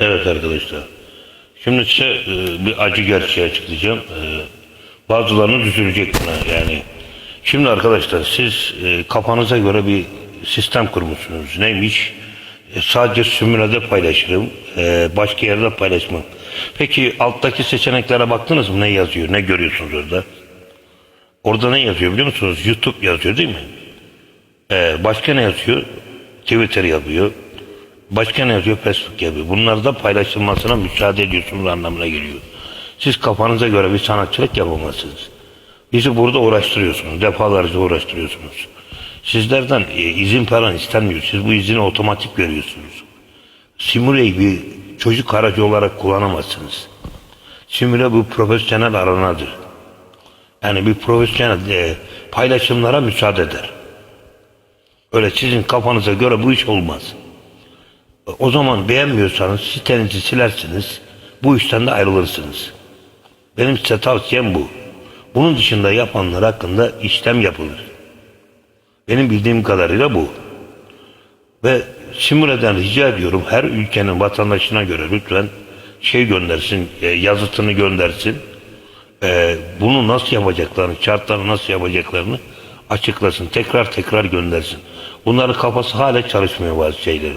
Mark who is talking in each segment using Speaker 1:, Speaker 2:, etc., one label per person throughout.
Speaker 1: Evet arkadaşlar. Şimdi size e, bir acı gerçeği açıklayacağım. E, bazılarını düşürecek buna yani. Şimdi arkadaşlar siz e, kafanıza göre bir sistem kurmuşsunuz. Neymiş? E, sadece sümürede paylaşırım. e, başka yerde paylaşmam. Peki alttaki seçeneklere baktınız mı? Ne yazıyor? Ne görüyorsunuz orada? Orada ne yazıyor biliyor musunuz? YouTube yazıyor değil mi? Ee, başka ne yazıyor? Twitter yapıyor. Başka ne yazıyor? Facebook yapıyor. Bunlar da paylaşılmasına müsaade ediyorsunuz anlamına geliyor. Siz kafanıza göre bir sanatçılık yapamazsınız. Bizi burada uğraştırıyorsunuz. Defalarca uğraştırıyorsunuz. Sizlerden e, izin falan istenmiyor. Siz bu izini otomatik veriyorsunuz. Simüleyi bir çocuk aracı olarak kullanamazsınız. Simüle bu profesyonel aranadır. Yani bir profesyonel e, paylaşımlara müsaade eder. Öyle sizin kafanıza göre bu iş olmaz. O zaman beğenmiyorsanız sitenizi silersiniz. Bu işten de ayrılırsınız. Benim size tavsiyem bu. Bunun dışında yapanlar hakkında işlem yapılır. Benim bildiğim kadarıyla bu. Ve Simüle'den rica ediyorum her ülkenin vatandaşına göre lütfen şey göndersin, e, yazıtını göndersin. E, bunu nasıl yapacaklarını, şartları nasıl yapacaklarını açıklasın. Tekrar tekrar göndersin. Bunların kafası hala çalışmıyor bazı şeyleri.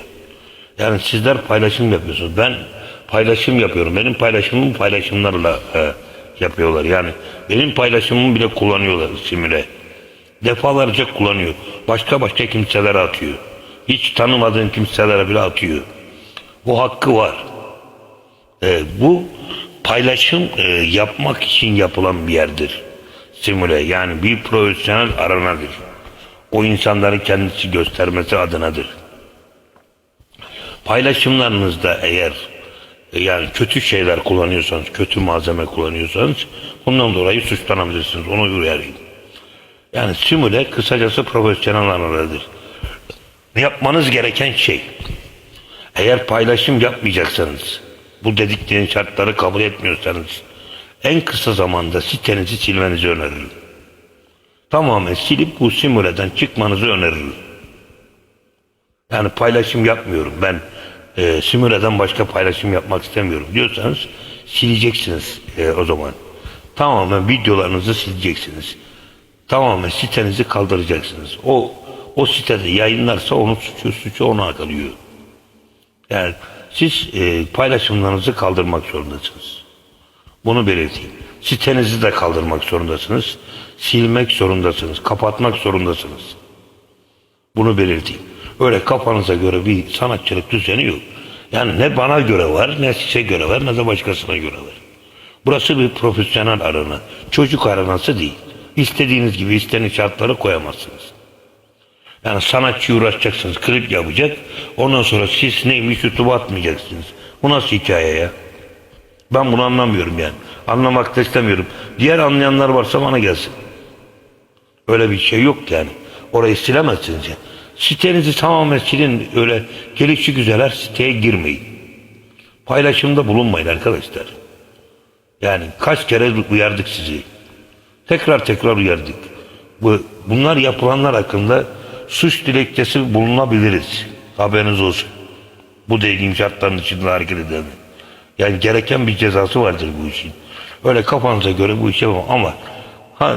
Speaker 1: Yani sizler paylaşım yapıyorsunuz. Ben paylaşım yapıyorum. Benim paylaşımım paylaşımlarla e, yapıyorlar. Yani benim paylaşımımı bile kullanıyorlar simüle. Defalarca kullanıyor. Başka başka kimselere atıyor. Hiç tanımadığın kimselere bile atıyor. Bu hakkı var. E, bu paylaşım e, yapmak için yapılan bir yerdir. Simüle yani bir profesyonel aranadır. O insanları kendisi göstermesi adınadır. Paylaşımlarınızda eğer e, yani kötü şeyler kullanıyorsanız, kötü malzeme kullanıyorsanız bundan dolayı suçlanabilirsiniz. Onu uyarayım. Yani simüle kısacası profesyonel analidir. Yapmanız gereken şey eğer paylaşım yapmayacaksanız bu dediklerin şartları kabul etmiyorsanız en kısa zamanda sitenizi silmenizi öneririm. Tamamen silip bu simüleden çıkmanızı öneririm. Yani paylaşım yapmıyorum. Ben e, simüleden başka paylaşım yapmak istemiyorum diyorsanız sileceksiniz e, o zaman. Tamamen videolarınızı sileceksiniz. Tamamen sitenizi kaldıracaksınız. O o sitede yayınlarsa onun suçu suçu ona kalıyor. Yani siz e, paylaşımlarınızı kaldırmak zorundasınız. Bunu belirteyim. Sitenizi de kaldırmak zorundasınız. Silmek zorundasınız. Kapatmak zorundasınız. Bunu belirteyim. Öyle kafanıza göre bir sanatçılık düzeni yok. Yani ne bana göre var, ne size göre var, ne de başkasına göre var. Burası bir profesyonel arana. Çocuk aranası değil. İstediğiniz gibi istediğiniz şartları koyamazsınız. Yani sanatçı uğraşacaksınız, klip yapacak. Ondan sonra siz neymiş YouTube'a atmayacaksınız. Bu nasıl hikaye ya? Ben bunu anlamıyorum yani. Anlamak da istemiyorum. Diğer anlayanlar varsa bana gelsin. Öyle bir şey yok yani. Orayı silemezsiniz yani. Sitenizi tamamen silin. Öyle gelişi güzel her siteye girmeyin. Paylaşımda bulunmayın arkadaşlar. Yani kaç kere uyardık sizi. Tekrar tekrar uyardık. Bu, bunlar yapılanlar hakkında suç dilekçesi bulunabiliriz. Haberiniz olsun. Bu dediğim şartların içinde hareket edelim. Yani gereken bir cezası vardır bu işin. Öyle kafanıza göre bu yapamam. Ama ha,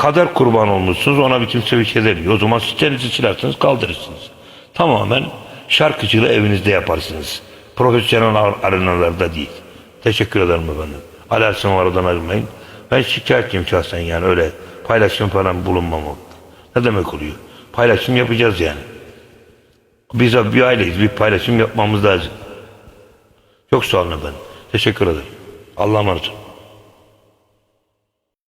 Speaker 1: kader kurban olmuşsunuz ona bir kimse bir şey demiyor. O zaman sitenizi silersiniz kaldırırsınız. Tamamen şarkıcılığı evinizde yaparsınız. Profesyonel ar- arenalarda değil. Teşekkür ederim efendim. Alersin aradan ayrılmayın. Ben şikayetçiyim şahsen yani öyle paylaşım falan bulunmam. Ne demek oluyor? Paylaşım yapacağız yani. Biz bir aileyiz. Bir paylaşım yapmamız lazım. Çok sağ olun efendim. Teşekkür ederim. Allah'a emanet olun.